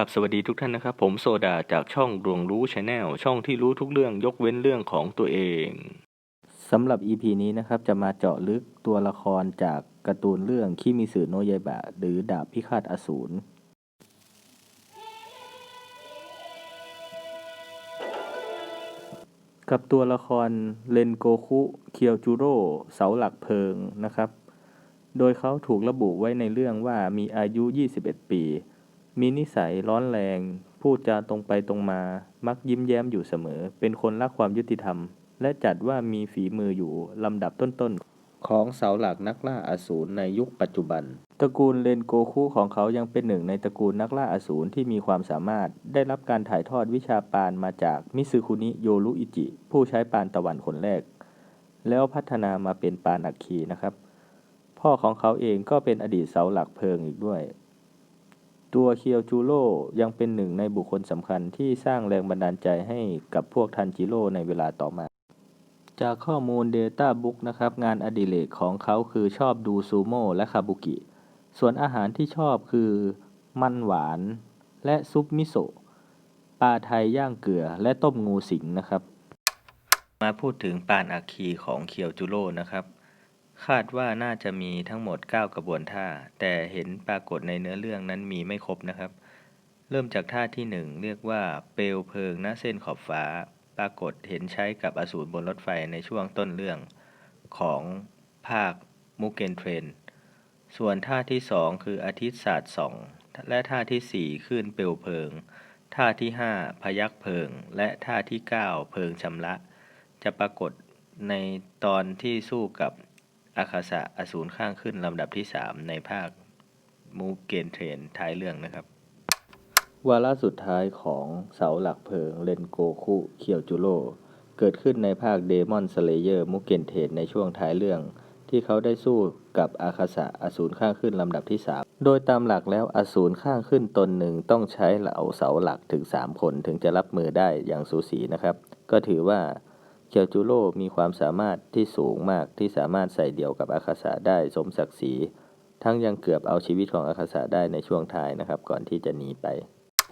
กับสวัสดีทุกท่านนะครับ ผมโซดาจากช่องดวงรู้ชาแนลช่องที่รู้ทุกเรื่องยกเว้นเรื่องของตัวเองสำหรับ EP นี้นะครับจะมาเจาะลึกตัวละครจากการ์ตูนเรื่องคิมิสึโนยายบะ หรือดาบพิฆาตอสูรกับตัวละครเรนโกคุ เคียวจูโร่เสาหลักเพลิงนะครับ โดยเขาถูกระบุไว้ในเรื่องว่ามีอายุ 21 ปี มีนิสัยร้อนแรง พูดจาตรงไปตรงมา มักยิ้มแย้มอยู่เสมอ เป็นคนรักความยุติธรรม และจัดว่ามีฝีมืออยู่ลำดับต้นๆ ของเสาหลักนักล่าอสูรในยุคปัจจุบัน ตระกูลเรนโกคุของเขายังเป็นหนึ่งในตระกูลนักล่าอสูรที่มีความสามารถ ได้รับการถ่ายทอดวิชาปานมาจากมิซึคุนิโยรุอิจิ ผู้ใช้ปานตะวันคนแรก แล้วพัฒนามาเป็นปานอัคคีนะครับ พ่อของเขาเองก็เป็นอดีตเสาหลักเพลิงอีกด้วย ตัวเคียวจูโร่ยังเป็นหนึ่งในบุคคลสำคัญที่สร้างแรงบันดาลใจให้กับพวกทันจิโร่ในเวลาต่อมา จากข้อมูล Data Book นะครับ งานอดิเรกของเขาคือชอบดูซูโม่และคาบุกิ ส่วนอาหารที่ชอบคือ มันหวาน และซุปมิโซะปลาไทยย่างเกลือ และต้มงูสิงนะครับ มาพูดถึงปานอาคีของเคียวจูโร่นะครับ คาดว่าน่าจะมีทั้งหมด 9 กระบวนท่า แต่เห็นปรากฏในเนื้อเรื่องนั้นมีไม่ครบนะครับ เริ่มจากท่าที่ 1 เรียกว่าเปลวเพลิงหน้าเส้นขอบฟ้า ปรากฏเห็นใช้กับอสูรบนรถไฟในช่วงต้นเรื่องของภาคมุกเกนเทรน ส่วนท่าที่ 2 คืออาทิตย์ศาสตร์สองและท่าทีสี่4คลื่นเปลวเพลิง ท่าที่ 5 พยักเพลิง และท่าที่ 9 เพลิงชำระ จะปรากฏในตอนที่สู้กับ อาคาสะอสูรข้างขึ้นลำดับที่ 3 ในภาคมูเกนเทรนท้ายเรื่องนะครับ วาระสุดท้ายของเสาหลักเพลิงเรนโกคุเคียวจูโร่เกิดขึ้นในภาคเดมอนสเลเยอร์มุกเกนเทนในช่วงท้ายเรื่อง ที่เขาได้สู้กับอาคาสะอสูรข้างขึ้นลำดับที่ 3 โดยตามหลักแล้วอสูรข้างขึ้นตนหนึ่งต้องใช้เหล่าเสาหลักถึง 3 คนถึงจะรับมือได้อย่างสูสีนะครับ ก็ถือว่า เคียวจูโร่มีความสามารถที่สูงมากที่สามารถใส่เดี่ยวกับอาคาสะได้สมศักดิ์ศรี ทั้งยังเกือบเอาชีวิตของอาคาสะได้ในช่วงท้ายนะครับ ก่อนที่จะหนีไป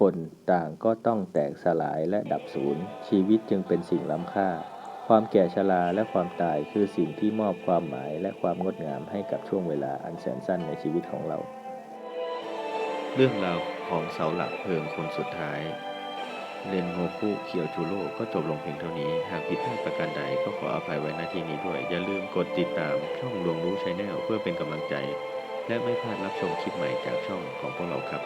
คนต่างก็ต้องแตกสลายและดับสูญชีวิตจึงเป็นสิ่งล้ำค่า ความแก่ชราและความตายคือสิ่งที่มอบความหมายและความงดงามให้กับช่วงเวลาอันแสนสั้นในชีวิตของเรา เรื่องราวของเสาหลักเพลิงคนสุดท้าย เรนโฮคุเคียวจูโร่ก็จบลงเพียงเท่านี้ หากผิดพลาดประการใดก็ขออภัยไว้ณที่นี้ด้วย อย่าลืมกดติดตามช่องดวงรู้ชาแนลเพื่อเป็นกำลังใจ และไม่พลาดรับชมคลิปใหม่จากช่องของพวกเราครับ